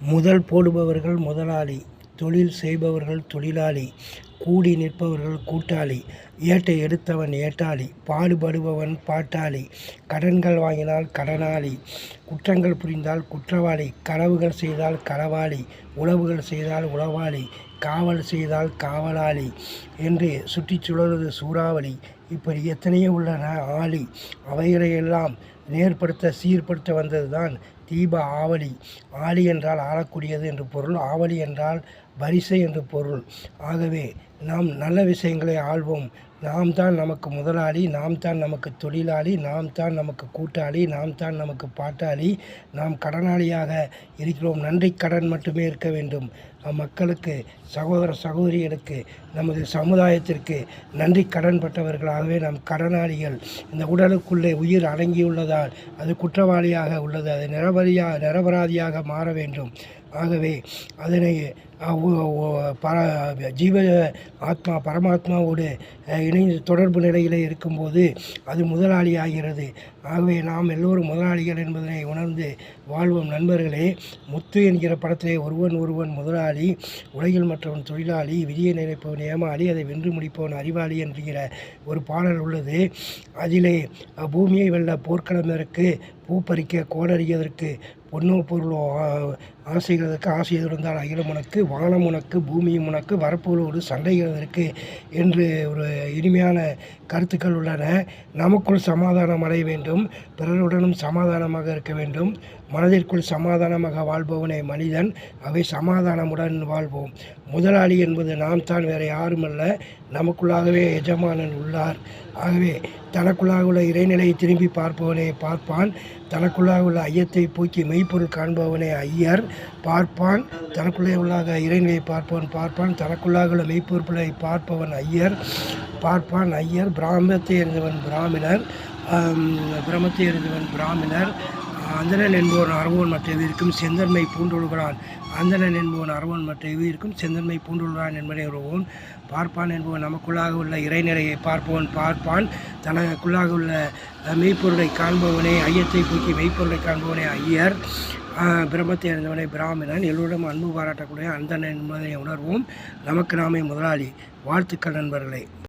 முதல் போடுபவர்கள் முதலாளி தொழில் செய்பவர்கள் தொழிலாளி கூடி நிற்பவர்கள் கூட்டாளி ஏட்டை எடுத்தவன் ஏட்டாளி பாடுபடுபவன் பாட்டாளி கடன்கள் வாங்கினால் கடனாளி குற்றங்கள் புரிந்தால் குற்றவாளி களவுகள் செய்தால் களவாளி உழவுகள் செய்தால் உளவாளி காவல் செய்தால் காவலாளி என்று சுற்றி சுழலுவது சூறாவளி. இப்படி எத்தனையோ உள்ளன ஆளி அவைகளையெல்லாம் நேர்படுத்த சீர்படுத்த வந்ததுதான் தீப ஆவலி. ஆளி என்றால் ஆளக்கூடியது என்று பொருள். ஆவலி என்றால் வரிசை என்று பொருள். ஆகவே நாம் நல்ல விஷயங்களை ஆள்வோம். நாம் தான் நமக்கு முதலாளி நாம் தான் நமக்கு தொழிலாளி நாம் தான் நமக்கு கூட்டாளி நாம் தான் நமக்கு பாட்டாளி. நாம் கடனாளியாக இருக்கிறோம். நன்றி கடன் மட்டுமே இருக்க வேண்டும். மக்களுக்கு சகோதர சகோதரிகளுக்கு நமது சமுதாயத்திற்கு நன்றி கடன் பட்டவர்களாகவே நாம் கடனாளிகள். இந்த உடலுக்குள்ளே உயிர் அடங்கியுள்ளதால் அது குற்றவாளியாக உள்ளது. அது நிரபரியாக நிரபராதியாக மாற வேண்டும். ஆகவே அதனை பர ஜீவ ஆத்மா பரமாத்மாவோடு இணைந்து தொடர்பு நிலையில் இருக்கும்போது அது முதலாளி ஆகிறது ஆகவே நாம் எல்லோரும் முதலாளிகள் என்பதனை உணர்ந்து வாழ்வோம். நண்பர்களே முத்து என்கிற படத்திலே ஒருவன் ஒருவன் முதலாளி உலகில் மற்றவன் தொழிலாளி விதியை நினைப்பவன் ஏமாளி அதை வென்று முடிப்பவன் அறிவாளி என்கிற ஒரு பாடல் உள்ளது. அதிலே பூமியை வெல்ல போர்க்களம் இருக்கு. பூ பறிக்க கோடறியதற்கு பொன்னோ பொருளோ ஆசைகிறதற்கு ஆசை இருந்தால் அகிலம் உனக்கு வானம் உனக்கு பூமியும் உனக்கு வரப்புகளோடு சண்டைகிறதற்கு என்று ஒரு இனிமையான கருத்துக்கள் உள்ளன. நமக்குள் சமாதானம் அடைய வேண்டும். பிறருடனும் சமாதானமாக இருக்க வேண்டும். மனதிற்குள் சமாதானமாக வாழ்பவனே மனிதன். அவை சமாதானமுடன் வாழ்வோம். முதலாளி என்பது நாம் தான் வேறு யாருமல்ல. நமக்குள்ளாகவே எஜமானன் உள்ளார். ஆகவே தனக்குள்ளாக உள்ள இறைநிலையை திரும்பி பார்ப்பவனே பார்ப்பான். தனக்குள்ளாக உள்ள ஐயத்தை போக்கி மெய்ப்பொருள் காண்பவனே ஐயர். பார்ப்பான் தனக்குள்ளே உள்ளாக இறைநிலையை பார்ப்பவன் பார்ப்பான் தனக்குள்ளாக உள்ள மெய்ப்பொருட்களை பார்ப்பவன் ஐயர். பார்ப்பான் ஐயர் பிராமத்தை அறிந்தவன் பிராமணர். பிரமத்தை அறிந்தவன் பிராமணர். அந்தணன் என்பவன் அரவன் மற்ற இருக்கும் செந்தன்மை பூண்டொழுகிறான். அந்தணன் என்பவன் அரவன் மற்ற இருக்கும் செந்தன்மை பூண்டொழுகிறான் என்பதை உறவோன் பார்ப்பான் என்பவன் நமக்குள்ளாக உள்ள இறைநிலையை பார்ப்பவன் பார்ப்பான். தனக்குள்ளாக உள்ள மெய்ப்பொருளை காண்பவனே ஐயத்தை போக்கி மெய்ப்பொருளை காண்பவனே ஐயர். பிரம்மத்தை அறிந்தவனை பிராமணன். எல்லோரிடம் அன்பு பாராட்டக்கூடிய அந்தணன் என்பதை உணர்வோம். நமக்கு நாமே முதலாளி. வாழ்த்துக்கள் நண்பர்களே.